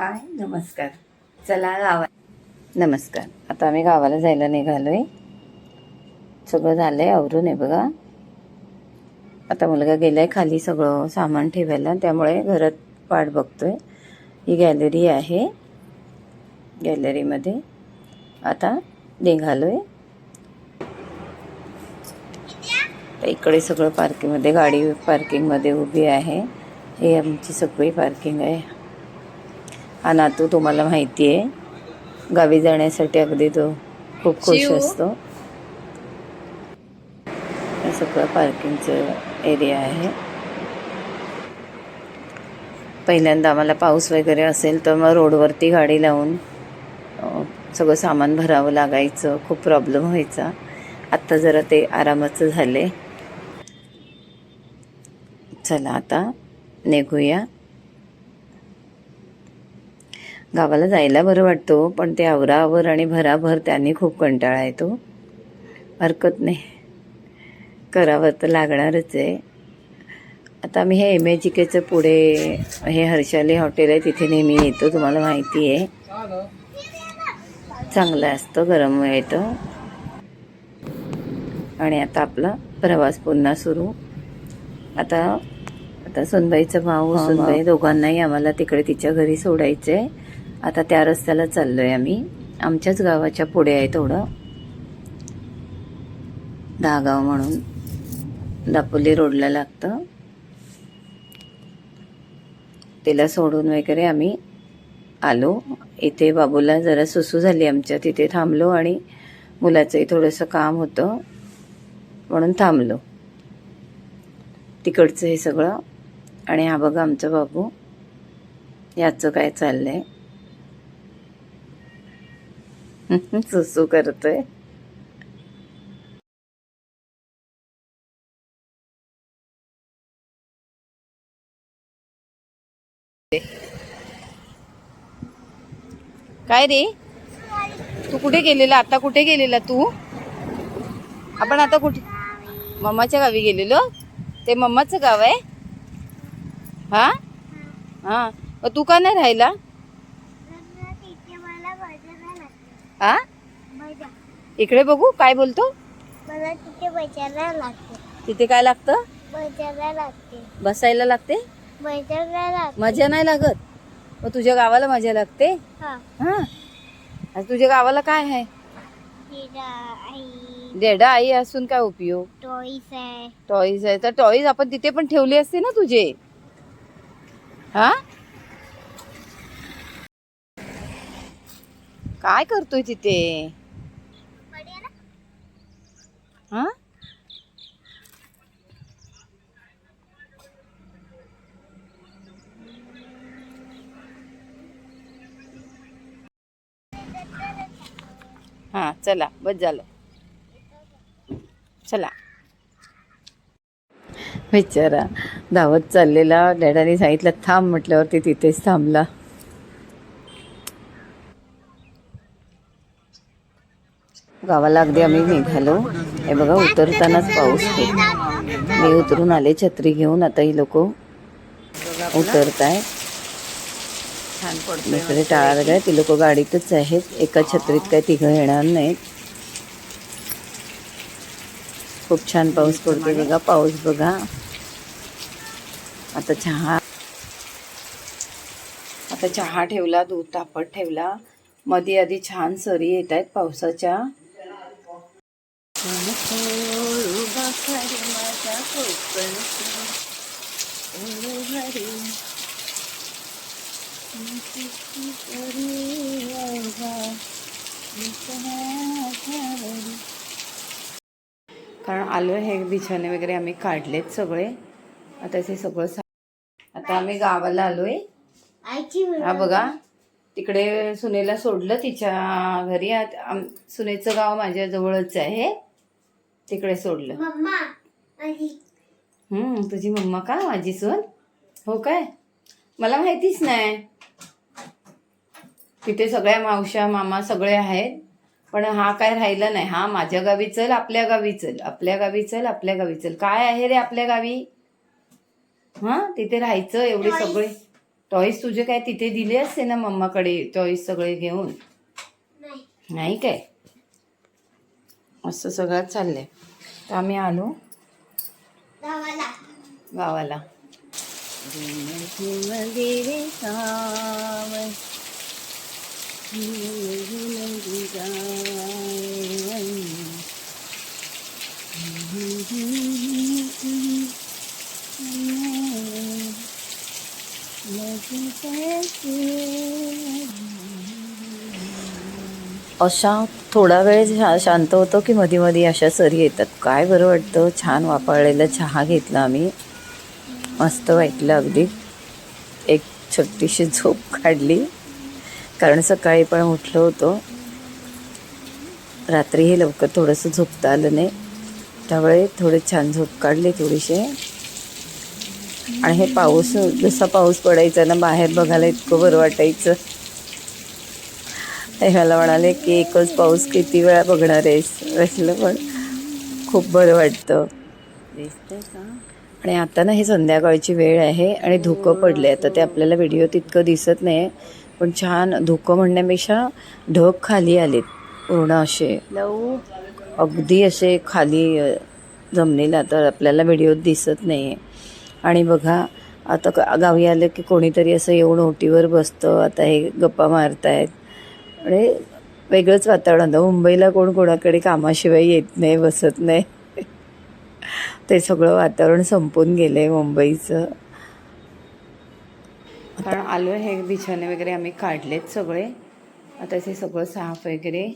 हाय नमस्कार. चला गावा नमस्कार. आता आम्ही गावाला जायला निघालो आहे सगळं झालं आहे आवरून आहे बघा. आता मुलगा गेला आहे खाली सगळं सामान ठेवायला त्यामुळे घरात वाट बघतोय. ही गॅलरी आहे. गॅलरीमध्ये आता निघालो आहे इकडे सगळं पार्किंगमध्ये गाडी पार्किंगमध्ये उभी आहे. हे आमची सगळी पार्किंग आहे. हा नातू तुम्हाला माहिती आहे. गावी जाण्यासाठी अगदी तो खूप खुश. असतो. हे सगळं पार्किंगचं एरिया आहे. पहिल्यांदा आम्हाला पाऊस वगैरे असेल तर मग रोडवरती गाडी लावून सगळं सामान भरावं लागायचं. खूप प्रॉब्लेम व्हायचा. आत्ता जरा ते आरामाचं झाले चला आता निघूया. गावाला जायला बरं वाटतो पण ते आवरावर आणि भराभर त्यांनी खूप कंटाळा येतो. हरकत नाही. करावं तर लागणारच आहे. आता मी हे एम ए जी केचं पुढे हे हर्षाली हॉटेल आहे तिथे नेहमी येतो तुम्हाला माहिती आहे. चांगलं असतं गरम येतं. आणि आता आपला प्रवास पुन्हा सुरू. आता आता सुनबाईचा भाऊ सुनबाई दोघांनाही आम्हाला तिकडे तिच्या घरी सोडायचं आहे आता त्या रस्त्याला चाललो आहे आम्ही. आमच्याच गावाच्या पुढे आहे थोडं. दहागाव म्हणून. दापोली रोडला लागतं. तिला सोडून वगैरे आम्ही आलो. इथे बाबूला जरा सुसू झाली आमच्या. तिथे थांबलो आणि मुलाचंही थोडंसं काम होतं. म्हणून थांबलो. तिकडचं हे सगळं. आणि हा बघा आमचा बाबू. याचं काय चाललं आहे सुसू करतोय. काय रे? तू कुठे गेलेला? आता कुठे गेलेला तू? आपण आता कुठे? मम्माच्या गावी गेलेलो. ते मम्माचं गाव आहे. हा? हा. तू का नाही राहिला? हा इकडे बघू काय बोलतो? मला तिथे बसायला लागते. तिथे काय लागतं? बसायला लागते. बसायला लागते? बसायला लागते. मजा नाही लागत? मग तुझ्या गावाला मजा लागते? हा. हा. आज तुझ्या गावाला काय आहे? आई. डेडा आई असून काय उपयोग? टॉईस आहे. टॉईज आहे. तर टॉईज आपण तिथे पण ठेवले असते ना तुझे? हा? काय करतोय तिथे? हा? चला बस झालं. चला. बिचारा धावत चाललेला डॅडाने सांगितलं थांब म्हटल्यावरती तिथेच थांबला. गावाला अगदी आम्ही निघालो. हे बघा उतरतानाच पाऊस खूप मी उतरून आले छत्री घेऊन. आता ही लोक उतरत आहे इकडे टाळा वगैरे ती लोक गाडीतच आहेत. एका छत्रीत काही तिघं येणार नाहीत. खूप छान पाऊस पडतोय बघा. पाऊस बघा. आता चहा आता चहा ठेवला दूध तापत ठेवला. मध्ये आधी छान सरी येत आहेत पावसाच्या. कारण आलो हे बिछाने वगैरे आम्ही काढलेत सगळे. आता ते सगळं आता आम्ही गावाला आलोय. हा बघा. तिकडे सुनेला सोडलं तिच्या घरी. सुनेचं गाव माझ्या जवळच आहे. तिकडे सोडलं. हम्म तुझी मम्मा का? माझी सून हो काय? मला माहितीच नाही. तिथे सगळ्या मावश्या मामा सगळे आहेत. पण हा काय राहिला नाही. हा माझ्या गावी चल आपल्या गावी चल. आपल्या गावी चल आपल्या गावी चल. काय आहे रे आपल्या गावी? हा तिथे राहायचं एवढे सगळे. टॉईस तुझे काय तिथे दिले असते ना मम्माकडे टॉईस सगळे घेऊन? नाही काय? असं सगळं चाललंय. आम्ही आलो गावाला गावाला अशा थोडा वेळ शा- शांत होतो की मध्ये मध्ये अशा सरी येतात. काय बरं वाटतं? छान वापरलेला चहा घेतला आम्ही. मस्त वाटलं अगदी. एक छोटीशी झोप काढली. कारण सकाळी पण उठलो होतो. रात्रीही लवकर थोडंसं झोपता आलं नाही. त्यामुळे थोडे छान झोप काढली थोडीशी. आणि हे पाऊस जसा पाऊस पडायचा ना बाहेर बघायला इतकं बरं वाटायचं. ह्याला म्हणाले की एकच पाऊस किती वेळा बघणार आहेस? असलं पण खूप बरं वाटतं. आणि आता ना ही संध्याकाळची वेळ आहे आणि धुकं पडले तर ते आपल्याला व्हिडिओ तितकं दिसत नाही पण छान धुकं म्हणण्यापेक्षा ढग खाली आलेत. पूर्ण असे. अगदी असे खाली जमलेला तर आपल्याला व्हिडिओत दिसत नाही आहे आणि बघा आता गावी आलं की कोणीतरी असं येऊन ओटीवर बसतं. आता हे गप्पा मारतायत. आणि वेगळंच वातावरण होतं. मुंबईला कोण कोणाकडे कामाशिवाय येत नाही बसत नाही. ते सगळं वातावरण संपून गेलं आहे मुंबईचं. कारण आलो हे बिछाने वगैरे आम्ही काढलेत सगळे. आता ते सगळं साफ वगैरे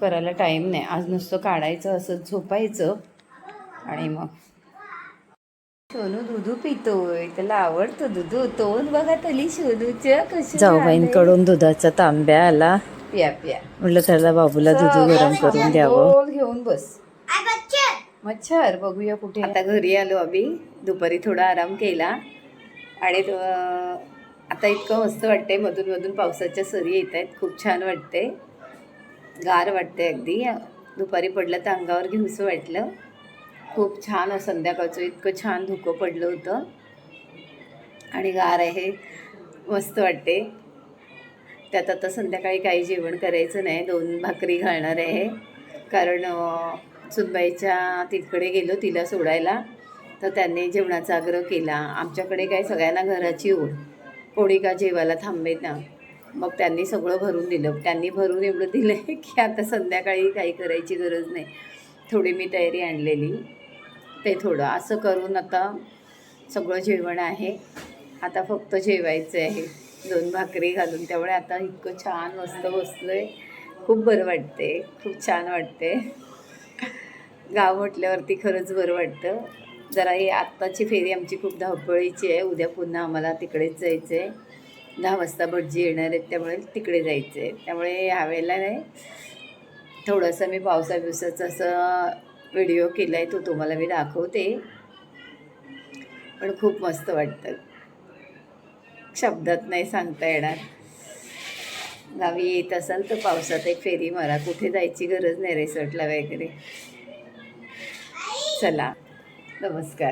करायला टाईम नाही. आज नुसतं काढायचं असं झोपायचं आणि मग सोनू दुधू पितोय त्याला आवडतं दुधू तोंड बघा तली सोनूच्या कसं जाऊबाईंकडून दुधाचा तांब्या आला. पिया पिया म्हटलं त्याला बाबूला दुधू गरम करून द्यावं. घेऊन बस. मच्छर. बघूया कुठे आता घरी आलो आम्ही. दुपारी थोडा आराम केला. आणि आता इतकं मस्त वाटतंय मधून मधून पावसाच्या सरी येत आहेत. खूप छान वाटते गार वाटते अगदी. दुपारी पडलं तर अंगावर घेऊसं वाटलं. खूप छान संध्याकाळचं इतकं छान धुकं पडलं होतं. आणि गार आहे. मस्त वाटते. त्यात आता संध्याकाळी काही जेवण करायचं नाही. दोन भाकरी घालणार आहे. कारण सुनबाईच्या तिकडे गेलो तिला सोडायला. तर त्यांनी जेवणाचा आग्रह केला. आमच्याकडे काय सगळ्यांना घराची ओढ. कोणी का जेवायला थांबेत ना. मग त्यांनी सगळं भरून दिलं. त्यांनी भरून एवढं दिलं आहे की आता संध्याकाळी काही करायची गरज नाही. थोडी मी तयारी आणलेली. ते थोडं. असं करून आता सगळं जेवण आहे. आता फक्त जेवायचं आहे. दोन भाकरी घालून त्यामुळे आता इतकं छान मस्त बसलो आहे खूप बरं वाटते खूप छान वाटते गाव म्हटल्यावरती खरंच बरं वाटतं. जरा ही आत्ताची फेरी आमची खूप धावपळीची आहे. उद्या पुन्हा आम्हाला तिकडेच जायचं आहे दहा वाजता भटजी येणार आहेत त्यामुळे तिकडे जायचं आहे त्यामुळे ह्यावेळेला नाही. थोडंसं मी पावसा दिवसाचं असं व्हिडिओ केला आहे तो तुम्हाला मी दाखवते. पण खूप मस्त वाटतं. शब्दात नाही सांगता येणार. गावी येत असाल तर पावसात एक फेरी मारा. कुठे जायची गरज नाही रिसॉर्टला वगैरे. चला. नमस्कार.